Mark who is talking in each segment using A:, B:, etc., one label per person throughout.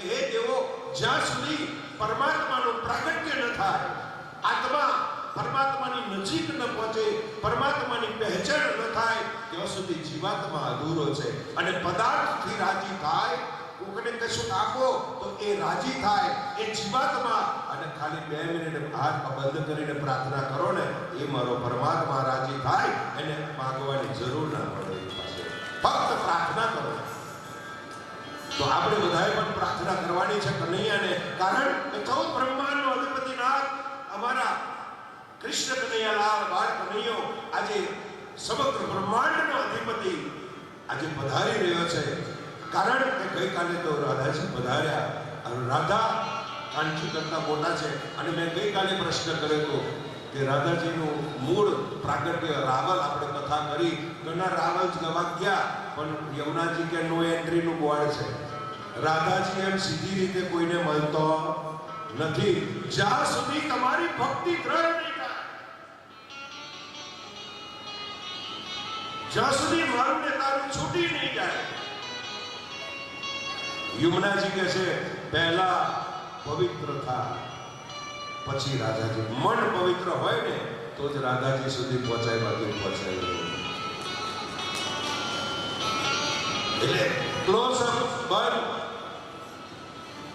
A: જ્યાં સુધી પરમાત્માનું પ્રાગટ્ય ન થાય, આત્મા પરમાત્માની નજીક ન પહોંચે, પરમાત્માની પહેચાન ન થાય, ત્યાં સુધી જીવાત્મા અધૂરો છે. અને પદાર્થથી રાજી થાય, કોકને કશું આપો તો એ રાજી થાય, એ જીવાત્મા. અને ખાલી બે મિનિટ હાથ બંધ કરીને પ્રાર્થના કરો ને, એ મારો પરમાત્મા રાજી થાય, એને માગવાની જરૂર ના પડે. ફક્ત પ્રાર્થના કરો. તો આપણે બધાએ પણ પ્રાર્થના કરવાની છે કનૈયાને. કારણ કે ચૌદ બ્રહ્માંડનો અધિપતિનાથ અમારા કૃષ્ણ કનૈયાલાલ બાળ કનૈયો આજે સમગ્ર બ્રહ્માંડનો અધિપતિ આજે પધારી રહ્યો છે. કારણ કે ગઈકાલે તો રાધાજી પધાર્યા. રાધા કાંચી કરતા મોટા છે. અને મેં ગઈકાલે પ્રશ્ન કર્યો હતો કે રાધાજીનું મૂળ પ્રાગટ્ય રાવલ આપણે કથા કરી, ઘણા રાવલ જ ગવા ગયા, પણ યમુનાજી કે નો એન્ટ્રીનું બોર્ડ છે. રાધાજી એમ સીધી રીતે કોઈને મળતો નથી. જ્યાં સુધી તમારી ભક્તિ દ્રઢ નહીં થાય, જ્યાં સુધી મારું ને તારું છૂટી નહીં જાય, યમુનાજી કહે છે, પહેલા પવિત્ર થા પછી રાધાજી, મન પવિત્ર હોય ને, તો જ રાધાજી સુધી પહોંચાય બાકી પહોંચાય. એટલે ક્લોઝ અપ, બંધ.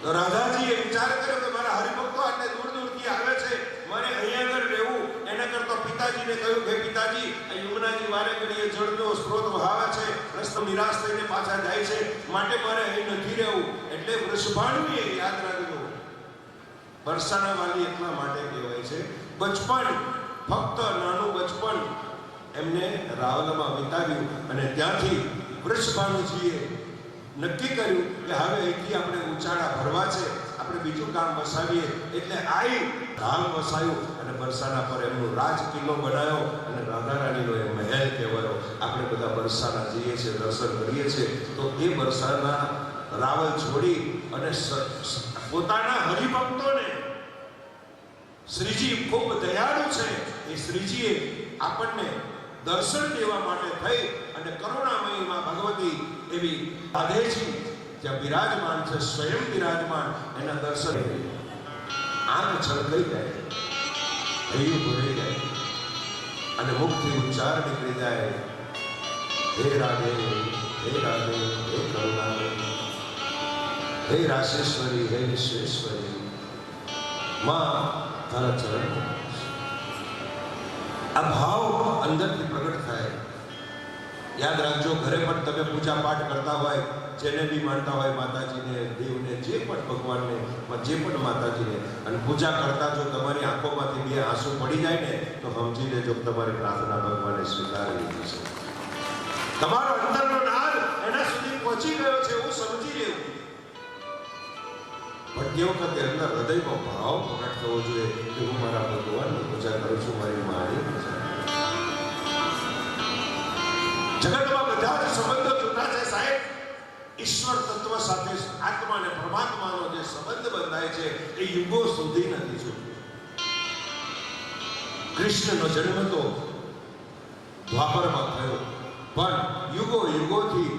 A: તો રાધાજીએ વિચાર કર્યો કે મારા હરિભક્તો આટલે દૂર દૂરથી આવે છે, મારે અહીંયા આગળ રહેવું. એના કરતા પિતાજીને કહ્યું કે પિતાજી, આ યમુનાજી વારે ઘડીએ જળનો સ્ત્રોત વહાવે છે, રસ્તો નિરાશ થઈને પાછા જાય છે. માટે મારે અહીં નથી રહેવું. એટલે વૃષભાણુએ યાદ રાખજો બરસાના વાલી એટલા માટે કહેવાય છે. બચપણ, ફક્ત નાનું બચપણ એમને રાવલમાં વિતાવ્યું અને ત્યાંથી વૃષભાનુજીએ નક્કી કર્યું કે હવે અહીંથી આપણે ઉચાળા ભરવા છે, આપણે બીજું કામ વસાવીએ. એટલે આઈ રામ વસાયું અને બરસાના પર એમનો રાજ કિલ્લો બનાવ્યો અને રાધા રાણીનો એ મહેલ કહેવાયો. આપણે બધા બરસાના જઈએ છીએ, દર્શન કરીએ છીએ. તો એ બરસાના રાવલ છોડી અને પોતાના હરિભક્તોને શ્રીજી ખૂબ દયાળુ છે. એ શ્રીજીએ આપણને દર્શન દેવા માટે થઈ અને કરુણામયી માં ભગવતી એવી રાધેજી જ્યાં બિરાજમાન છે, સ્વયં બિરાજમાન, એના દર્શન આંખ છલકાઈ જાય. હૈયું ભરાઈ જાય. અને મુખથી ઉચ્ચાર નીકળી જાય. હે રાધે હે રાધે, હે કરુણામય. હે રાશેશ્વરી હે વિશ્વેશ્વરી, માં તારા ચરણ આ ભાવ અંદરથી પ્રગટ થાય. યાદ રાખજો, ઘરે પણ તમે પૂજા પાઠ કરતા હોય, જેને બી માનતા હોય માતાજીને, દેવને, જે પણ ભગવાનને જે પણ માતાજીને, અને પૂજા કરતા જો તમારી આંખોમાંથી બે આંસુ પડી જાય ને, તો સમજી લેજો તમારી પ્રાર્થના ભગવાને સ્વીકારી લીધી છે. તમારો અંદરનો નાદ એના સુધી પહોંચી ગયો છે. તે વખતે એમના હૃદયમાં ભાવ પ્રગટ થવો જોઈએ કે હું મારા ભગવાનની પૂજા કરું છું, મારી માની જગતમાં બધા સંબંધો જુદા છે, સાહેબ. ઈશ્વર તત્વ સાથે આત્મા અને પરમાત્માનો જે સંબંધ બંધાય છે, એ યુગો સુધી નથી છૂટતો કૃષ્ણનો જન્મ તો દ્વાપરમાં થયો, પણ યુગો યુગોથી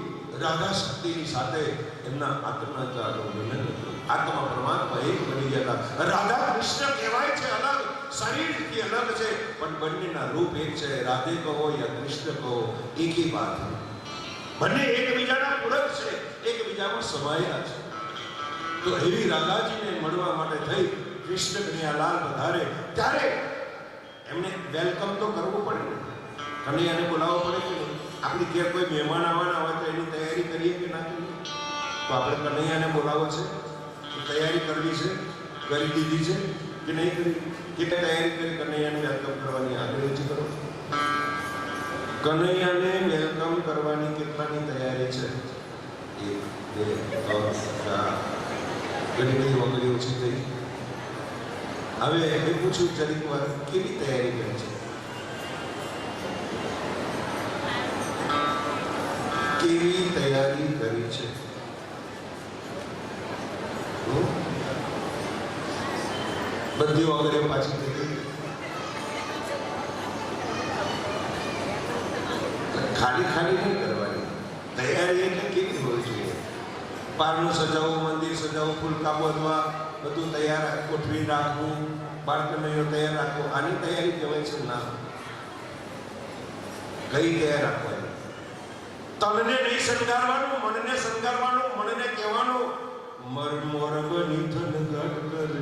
A: રાધા શક્તિની સાથે એમના આત્મનાનું મિલન હતું આત્મા પરમાત્મા એક બની ગયા રાધા કૃષ્ણ કહેવાય છે અલગ, શરીરથી અલગ છે, પણ બંનેના રૂપ એક છે. રાધે કહો યા કૃષ્ણ કહો, એક જ વાત બંને એકબીજાના પૂરક છે, એકબીજામાં સમાયેલા છે. તો એવી રાધાજીને મળવા માટે થઈ કૃષ્ણ કન્યાલાલ વધારે ત્યારે એમને વેલકમ તો કરવું પડે ને. કન્યાને બોલાવવો પડે કે આપણી ઘેર કોઈ મહેમાન આવવાના હોય તો એની તૈયારી કરીએ કે ના કરીએ? તો આપણે કનૈયાને બોલાવો છે. તૈયારી કરવી છે, કરી દીધી છે કે નહીં કરી? કે તૈયારી કરી કનૈયાને વેલકમ કરવાની આગળ જ કરો? કનૈયાને વેલકમ કરવાની કેટલાની તૈયારી છે? એક, બે, ત્રણ, ચાર. ઘણી બધી વગેરે ઓછી થઈ હવે એ પૂછ્યું જરીક વાર, કેવી તૈયારી કરી છે? કેવી તૈયારી કરી છે? બધી વગેરે પાછી ખાલી ખાલી નહીં કરવાની. તૈયારી એટલે કેવી હોવી જોઈએ? પારનું સજાવવું મંદિર સજાવવું ફૂલ બોધવા, બધું તૈયાર ગોઠવી રાખવું, બાળકોને તૈયાર રાખવું, આની તૈયારી કહેવાય છે ના. કઈ તૈયાર રાખવાની? તમને નહીં શણગારવાનું, મનને શણગારવાનું, મનને કહેવાનું மர்மரப நீ தனு காட்டுகிறது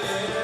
A: Yeah.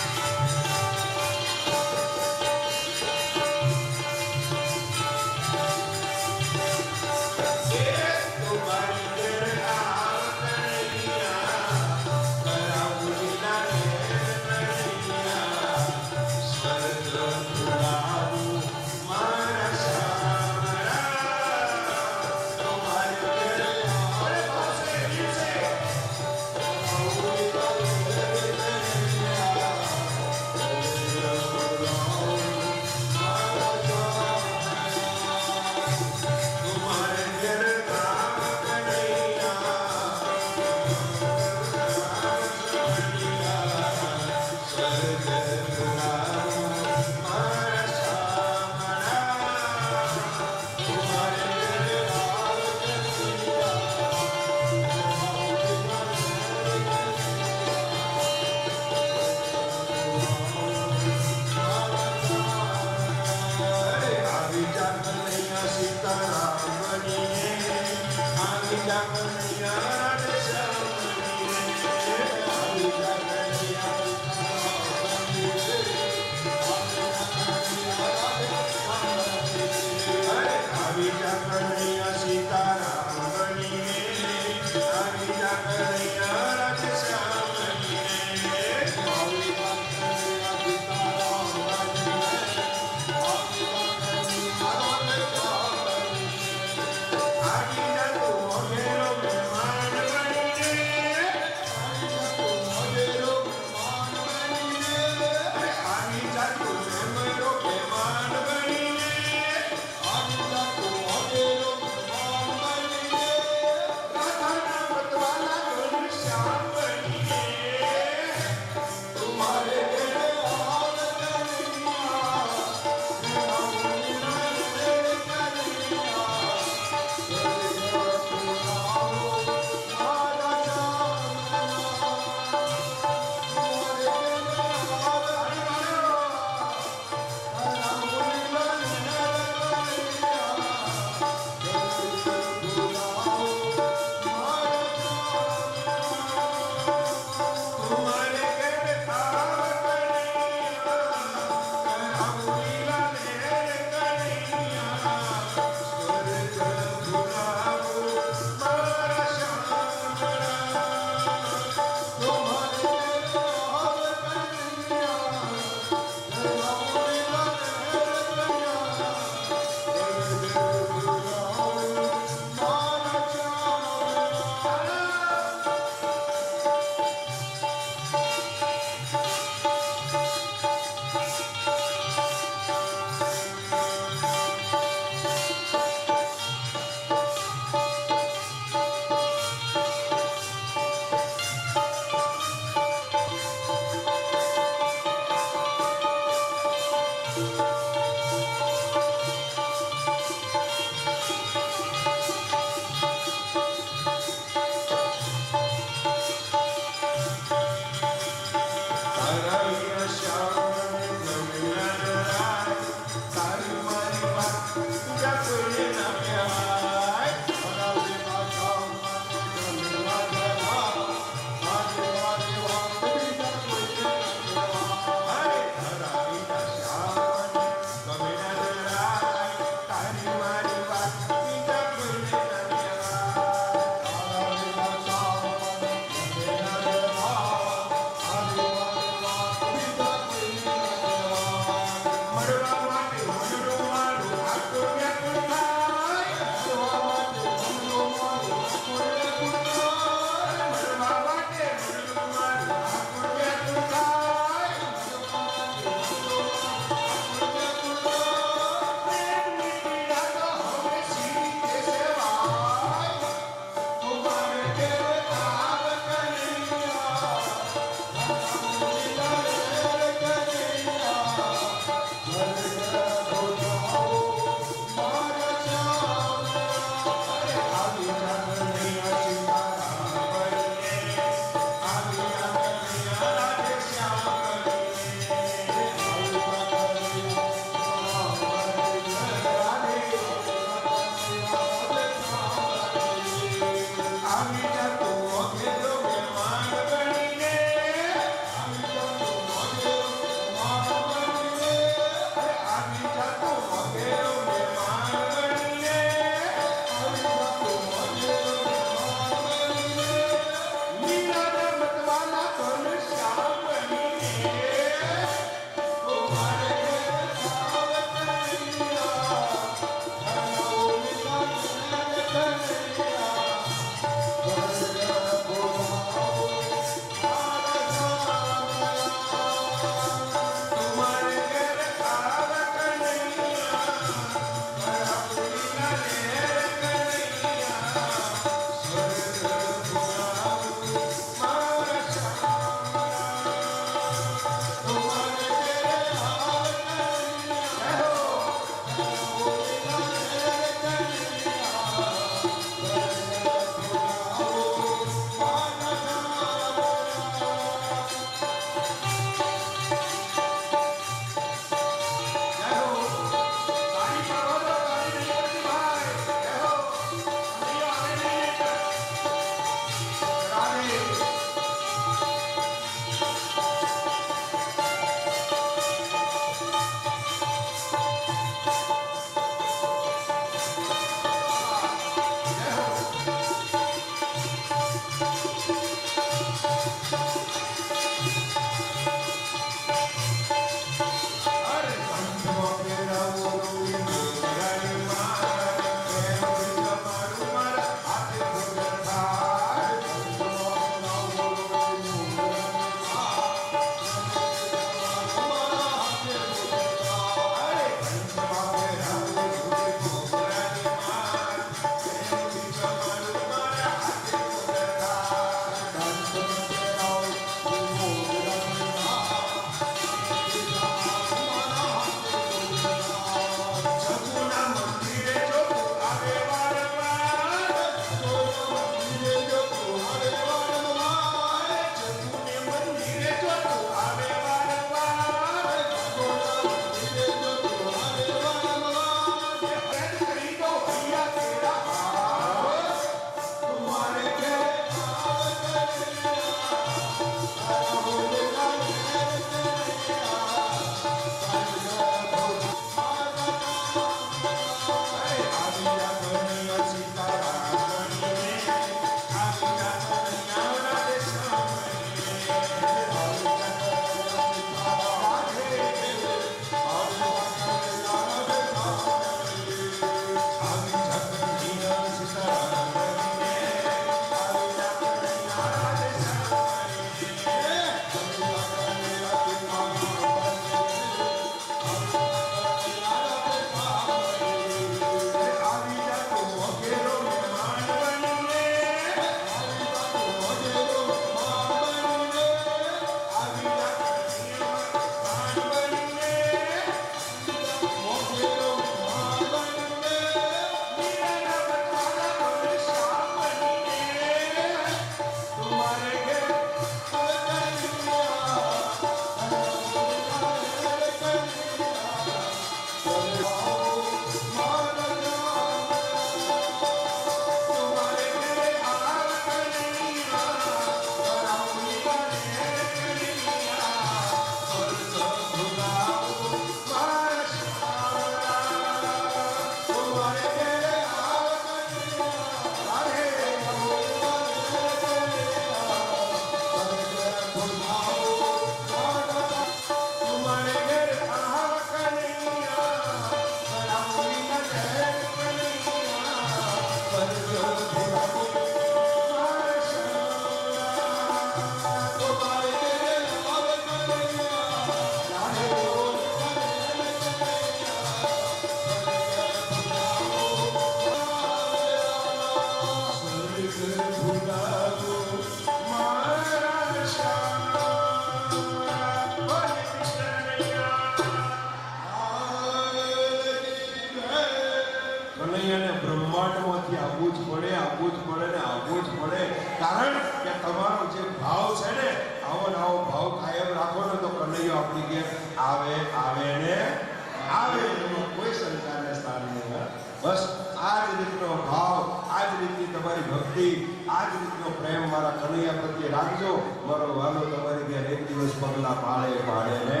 A: રાખજો. મારો વાલો તમારી ત્યાં એક દિવસ પગલા પાડે પાડે ને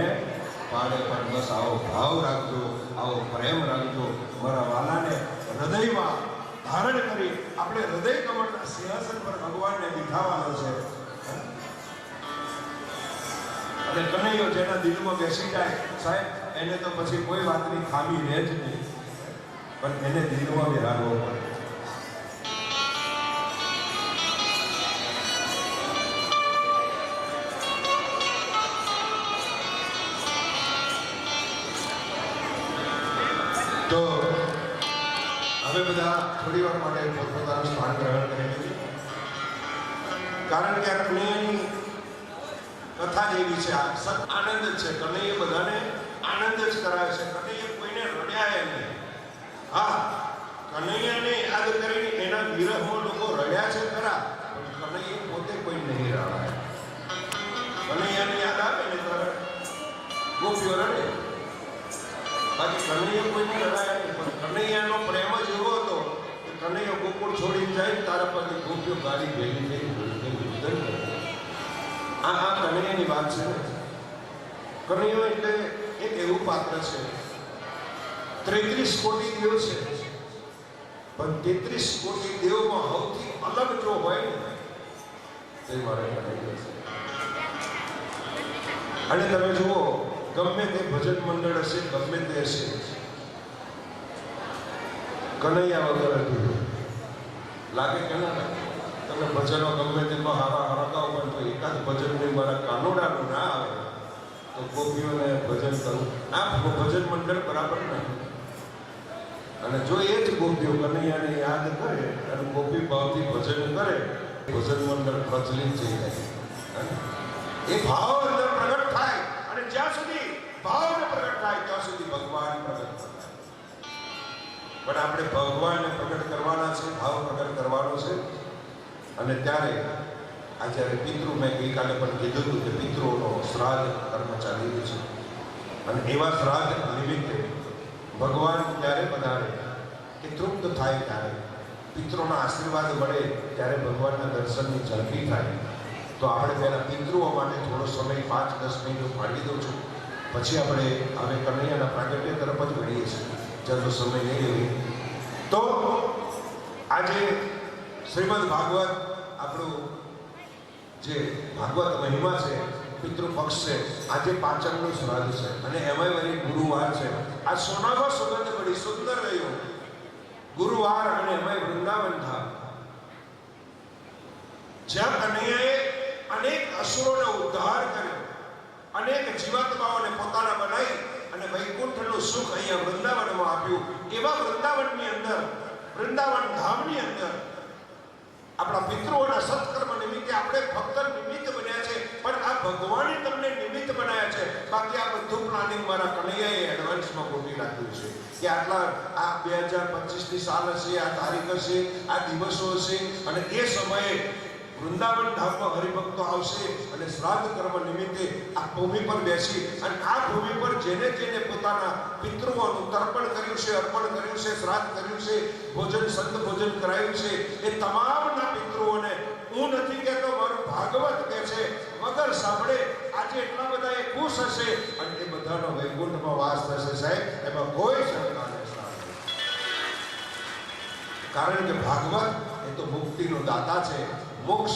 A: પાડે પણ બસ આવો ભાવ રાખજો, આવો પ્રેમ રાખજો. મારા વાલાને હૃદયમાં ધારણ કરી આપણે હૃદય કમળના સિંહાસન પર ભગવાનને બિઠાવાનો છે. અને કનૈયો જેના દિલમાં બેસી જાય, સાહેબ, એને તો પછી કોઈ વાતની ખામી રહે જ નહીં. પણ એને દિલમાં બેહાડવો પડે. હવે બધા થોડી વાર માટે પોતપોતાનું સ્થાન ગ્રહણ કરી લીધું. કારણ કે આ કનૈયાની કથા જેવી છે, આ સત આનંદ જ છે. એ બધાને આનંદ જ કરાવે છે. કનૈયા કોઈને રડ્યા એ નહીં. હા કનૈયાને યાદ કરીને એના વિરહમાં લોકો રડ્યા છે ખરા, પણ કનૈયા પોતે કોઈ નહીં રડાય કનૈયાને યાદ આવે ને તો ગોપીઓ રડે. બાકી કનૈયો કોઈને પણ કનૈયાનો પ્રેમ જ એવો હતો કે કનૈયો ગોકુળ છોડીને જાય, તારા પછી ગોપીઓ ગાડી ભેગી થઈ ઉદ્ધર આ આ કનૈયાની વાત છે કનૈયો એટલે એક એવું પાત્ર છે. ત્રેત્રીસ કોટી દેવ છે. પણ તેત્રીસ કોટી દેવમાં સૌથી અલગ જો હોય ને, તે મારે અને તમે જુઓ ગમે તે ભજન મંડળ હશે, ગમે તે હશે. કનૈયા વગર હતું લાગે કે ના તમે ભજનો ગમે તેમાં હારા હારા ગાઓ, પણ તો એકાદ ભજન ને મારા કાનોડાનું ના આવે, તો ગોપીઓને ભજન કરું. આ ભજન મંડળ બરાબર નહીં. અને જો એ જ ગોપીઓ કનૈયાને યાદ કરે, અને ગોપી ભાવથી ભજન કરે, ભજન મંડળ પ્રચલિત થઈ જાય. એ ભાવ અંદર જ્યાં સુધી ભાવ ને પ્રગટ થાય, ત્યાં સુધી ભગવાન પ્રગટ થાય. પણ આપણે ભગવાનને પ્રગટ કરવાના છે, ભાવ પ્રગટ કરવાનો છે. અને ત્યારે, આ જ્યારે પિતૃ, મેં ગઈકાલે પણ કીધું હતું કે પિતૃઓનો શ્રાદ્ધ કર્મ ચાલી રહ્યું છે. અને એવા શ્રાદ્ધ નિમિત્તે ભગવાન ત્યારે વધારે કે તૃપ્ત થાય ત્યારે. પિત્રોના આશીર્વાદ મળે ત્યારે ભગવાનના દર્શનની ઝડપી થાય. તો આપણે પહેલાં પિતૃઓ માટે થોડો સમય પાંચ, દસ મિનિટ ફાળવી દઉં છું. પછી આપણે હવે કનૈયાના પ્રાગટ્ય તરફ જ વળીએ છીએ. જલ્દો સમય નહીં લઈએ તો આજે શ્રીમદ ભાગવત આપણું જે ભાગવત મહિમા છે, પિતૃ પક્ષ છે, આજે પાંચમનું શ્રાદ્ધ છે. અને એમાંય વળી ગુરુવાર છે. આ સોનામાં સુગંધ બડી સુંદર રહ્યો ગુરુવાર અને એમાંય વૃંદાવન ધામ જ્યાં અનેક અસુરોનો ઉદ્ધાર કર્યો અનેક જીવાત્માઓને પોતાના બનાવી અને વૈકુંઠનું સુખ અહીંયા વૃંદાવનમાં આપ્યું. એવા વૃંદાવનની અંદર, વૃંદાવન ધામની અંદર આપણા પિતૃઓના સત્કર્મ નિમિત્તે આપણે ફક્ત નિમિત્ત બન્યા છે. પણ આ ભગવાને તમને નિમિત્ત બનાવ્યા છે. બાકી આ બધું પ્લાનિંગ મારા કનૈયાએ એડવાન્સમાં ગોઠવી રાખ્યું છે. કે આટલા, આ બે હજાર પચીસની સાલ હશે, આ તારીખ હશે, આ દિવસો હશે, અને એ સમયે વૃંદાવન ધામમાં હરિભક્તો આવશે અને શ્રાદ્ધ કર્મ નિમિત્તે આ ભૂમિ પર બેસી અને આ ભૂમિ પર જેને જેને પોતાના પિતૃઓનું તર્પણ કર્યું છે, અર્પણ કર્યું છે, શ્રાદ્ધ કર્યું છે, ભોજન, સંત ભોજન કરાયું છે, એ તમામના પિતૃઓને હું નથી કહેતો, મારું ભાગવત કહે છે વગર સાંભળે, આજે એટલા બધા એ ખુશ હશે અને એ બધાનો વૈકુંઠમાં વાસ થશે. સાહેબ, એમાં કોઈ શંકા કારણ કે ભાગવત એ તો મુક્તિનો દાતા છે. મોક્ષ.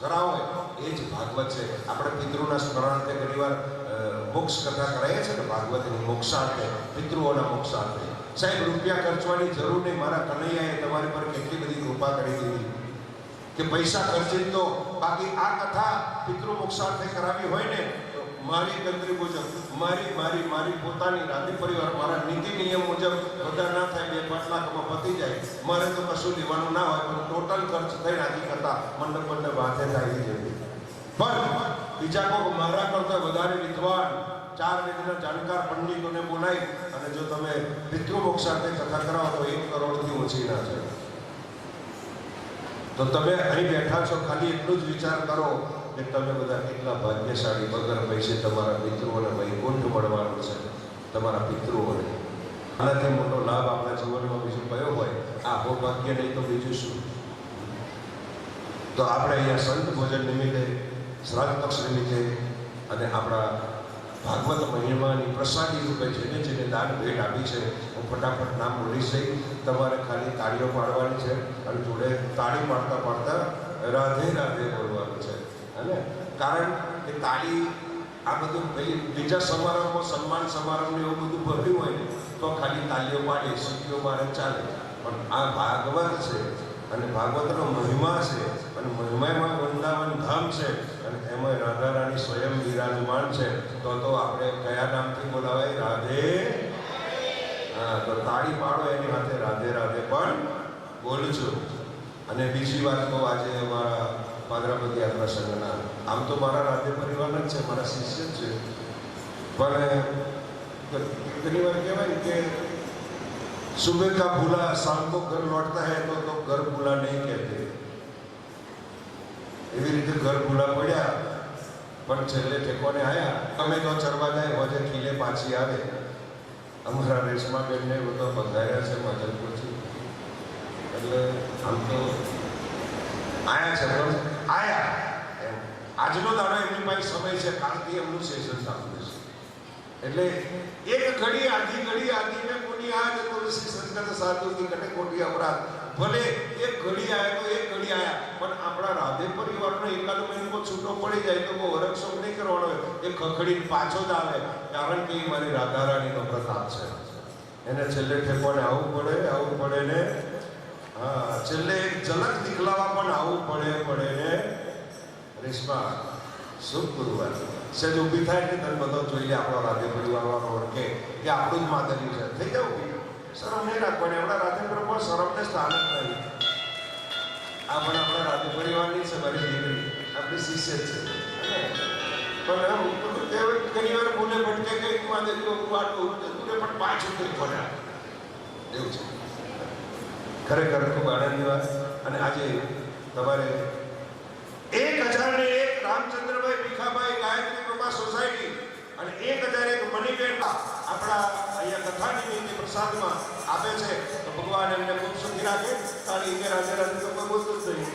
A: કરાવે એ જ ભાગવત છે. આપણે પિતૃના સ્મરણાર્થે ઘણીવાર મોક્ષ કથા કરાઈએ છે ને ભાગવતની મોક્ષાર્થે, પિતૃઓના મોક્ષાર્થે. સાહેબ, રૂપિયા ખર્ચવાની જરૂર નહીં. મારા કનૈયાએ તમારી પર કેટલી બધી કૃપા કરી દીધી. કે પૈસા ખર્ચી તો બાકી આ કથા પિતૃ મોક્ષાર્થે કરાવી હોય ને મારી ગંદરી મુજબ, મારી મારી મારી પોતાની રાધી પરિવાર મારા નીતિ નિયમ મુજબ બધા ના થાય બે પાંચ લાખમાં પતી જાય. મારે તો કશું લેવાનું ના હોય, પણ ટોટલ ખર્ચ થઈ નાખી કરતા મંડપ મંડપ હાથે થાય જેવી પણ બીજા કોઈ મારા કરતા વધારે વિદ્વાન, ચાર વેદના જાણકાર પંડિતોને બોલાવી અને જો તમે પિતૃમોક્ષ સાથે કથા કરાવો તો એક કરોડથી ઓછી ના જાય તો તમે અહીં બેઠા છો, ખાલી એટલું જ વિચાર કરો કે તમે બધા કેટલા ભાગ્યશાળી વગર પૈસે તમારા મિત્રોને વૈકુંઠ મળવાનું છે, તમારા પિતૃઓને. આનાથી મોટો લાભ આપણા જીવનમાં બીજું કયો હોય? આ ભાગ્ય નહીં તો બીજું શું? તો આપણે અહીંયા સંત ભોજન નિમિત્તે, શ્રાદ્ધ પક્ષ નિમિત્તે અને આપણા ભાગવત મહિમાની પ્રસાદી રૂપે જેને જેને દાન ભેટ આપી છે, હું ફટાફટ નામ બોલીશ તમારે ખાલી તાળીઓ પાડવાની છે અને જોડે તાળી પાડતા પાડતા રાધે રાધે બોલવાનું છે. અને કારણ કે તાળી આ બધું પેલી બીજા સમારંભમાં સન્માન સમારંભને એવું બધું ભર્યું હોય તો ખાલી તાળીઓ પાડે સીટીઓ મારે ચાલે. પણ આ ભાગવત છે અને ભાગવતનો મહિમા છે અને મહિમામાં વૃંદાવન ધામ છે એમાં રાધા રાણી સ્વયં બિરાજમાન છે તો તો આપણે કયા નામથી બોલાવાય રાધે હા તો તાળી પાડો એની સાથે રાધે રાધે પણ બોલજો અને બીજી વાત કહું આજે અમારા પાદરાપતિ યાત્રા સંઘના આમ તો મારા રાધે પરિવારના જ છે મારા શિષ્ય જ છે પણ ઘણી વાર કહેવાય ને કે सुबह का भूला शाम को घर लौटता है तो तो घर भूला नहीं कहते એવી રીતે ઘર ભૂલા પડ્યા. પણ છેલ્લે ઠેકોને આવ્યા અમે તો ચરવા જાય વજે ખીલે પાછી આવે. અમારા રેશમાબેનને બધા બંધાયા છે મજલપુરથી એટલે આમ તો આયા છે, પણ આયા. એમ. આજનો દાડો એમની પાસે સમય છે કાલથી એમનું સેશન ચાલુ છે. એટલે એક ઘડી, આધી ઘડી આધી મેં કોની આ કે કોઈ સેશન સંકટ સાધુ કટે કોટી અપરાધ. ભલે એક ઘડી આવ્યા તો એક ઘડી આવ્યા પણ આપણા રાધે પરિવારનો એકાદ મહિનો છૂટો પડી જાય તો બહુ વરક્ષોપ નહીં કરવાનો એ ખખડીને પાછો જ આવે. કારણ કે એ મારી રાધા રાણીનો પ્રતાપ છે. એને છેલ્લે ઠેકોને આવવું પડે આવવું પડે ને. હા, છેલ્લે એક ઝલક દીખલાવા પણ આવવું પડે પડે ને. રેશમા શુભ ગુરુવાર? સેજ ઊભી થાય કે તને બધો જોઈએ આપણો રાધે પરિવારવાનો ઓળખે કે? આપણું જ માતાજી છે. થઈ જાવ? શરમ નહીં રાખવાની. આપણા રાધે પ્રભુ શરમને સ્થાન જ નહીં આ પણ આપણા રાજ્ય પરિવારની છે, મારી દીકરી. આપણી શિષ્ય છે. પણ આમ ઘણી વાર ભૂલે ભટકે કઈ માદર્યું હતું આટલું તું પણ પાછું કઈ પડ્યા એવું છે. ખરેખર ખૂબ આનંદની વાત. અને આજે તમારે એક હજાર ને એક રામચંદ્રભાઈ ભીખાભાઈ ગાયત્રી પ્રભા સોસાયટી અને એક હજાર એક મનીબેન આપણા અહીંયા કથા નિમિત્તે પ્રસાદમાં આપે છે, તો ભગવાન એમને ખૂબ સુખી રાખે. તાળી કે રાધે રાધે તો કોઈ બોલતું જ નહીં.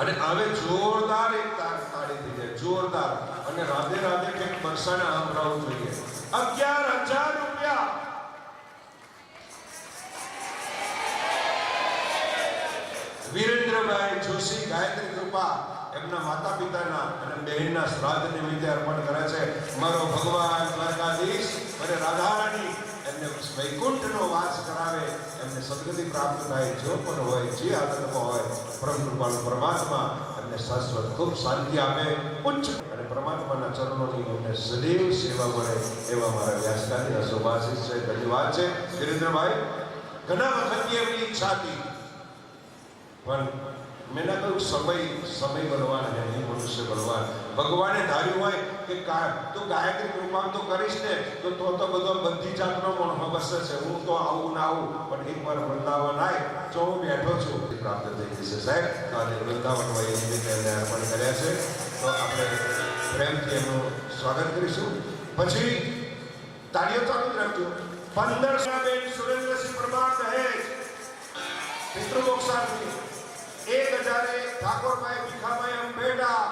A: અને હવે જોરદાર એક તાર તાળી દીધે જોરદાર. અને રાધે રાધે કંઈક બરસાને સાંભળાવવું જોઈએ. અગિયાર હજાર રૂપિયા. વીરેન્દ્રભાઈ જોશી, ગાયત્રી કૃપા. એમના માતા પિતાના અને બહેનના શ્રાદ્ધ નિમિત્તે અર્પણ કરે છે. મારો ભગવાન દ્વારકાધીશ અને રાધારાણી એમને વૈકુંઠનો વાસ કરાવે, એમને સદગતિ પ્રાપ્ત થાય, જો પણ હોય, જે આનંદમાં હોય પરમ કૃપાળુ પરમાત્મા એમને શાશ્વત ખૂબ શાંતિ આપે ઉચ્ચ અને પરમાત્માના ચરણોની એમને સદૈવ સેવા મળે, એવા મારા વ્યાસકારીના શુભાશીષ છે, ધન્યવાદ છે. વીરેન્દ્રભાઈ ઘણા વખતની એમની ઈચ્છા હતી, પણ મેં ના કહ્યું સમય સમય બળવાન અને હું મનુષ્ય બળવાન. ભગવાને ધાર્યું હોય કે કા, તું ગાયત્રી કૃપા તો કરીશ ને, તો તો તો બધો બધી જાતનો પણ હવસ છે. હું તો આવું ના આવું, પણ એક વાર વૃંદાવન આય, તો હું બેઠો છું. પ્રાપ્ત થઈ જશે. સાહેબ તો આજે વૃંદાવન વય નિમિત્તે એમને અર્પણ કર્યા છે. તો આપણે પ્રેમથી એમનું સ્વાગત કરીશું. પછી તાળીઓ ચાલુ જ રાખજો. પંદર સાહેબ સુરેન્દ્રસિંહ પ્રમાણ દહેજ પિતૃમોક્ષાર્થી એક હજારે ઠાકોરભાઈ ભીખાભાઈ અંબેડા.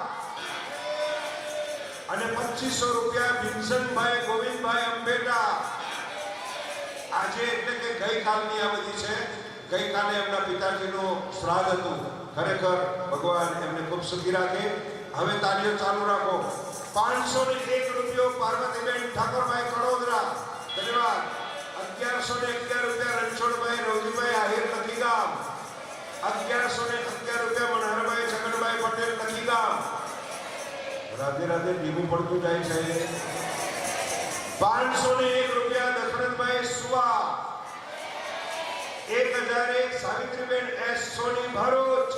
A: અને પચીસો રૂપિયા ભીમસનભાઈ ગોવિંદભાઈ અંબેડા. આજે એટલે કે ગઈકાલની આ બધી છે, ગઈકાલે એમના પિતાજીનું શ્રાદ્ધ હતું. ખરેખર ભગવાન એમને ખૂબ સુખી રાખે. હવે તાળીઓ ચાલુ રાખો. પાંચસો ને એક રૂપિયો પાર્વતીબેન ઠાકોરભાઈ કડોદરા ધન્યવાદ. અગિયારસો ને અગિયાર રૂપિયા રણછોડભાઈ રવજીભાઈ આહિર નથી ગામ અગિયારસો ને અગિયાર રૂપિયા મનહરભાઈ છગનભાઈ પટેલ લખી ગામ. રાધે રાધે ભીગું પડતું જાય છે. પાંચસો ને એક રૂપિયા દશરથભાઈ સુવા. એક હજાર એક સાવિત્રીબેન એસ સોની ભરૂચ.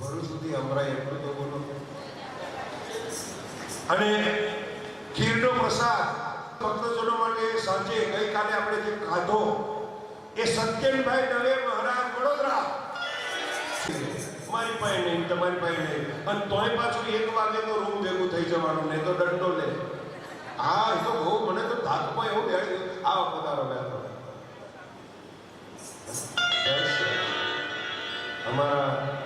A: ભરૂચ સુધી અમરાઈ એટલું તો બોલો. અને ખીરનો પ્રસાદ, ભક્તજનો માટે સાંજે ગઈકાલે આપણે જે ખાધો એ સત્યનભાઈ દવે મહારાજ વડોદરા. મારી પાસે નહીં, તમારી પાસે નહીં. અને તોય પાછું એક વાગે તો રૂમ ભેગું થઈ જવાનું, નહીં તો દંડો લે. હા, એ તો બહુ, મને તો ધાકમાં એવું બેઠું આવો પધારો બેઠો અમારા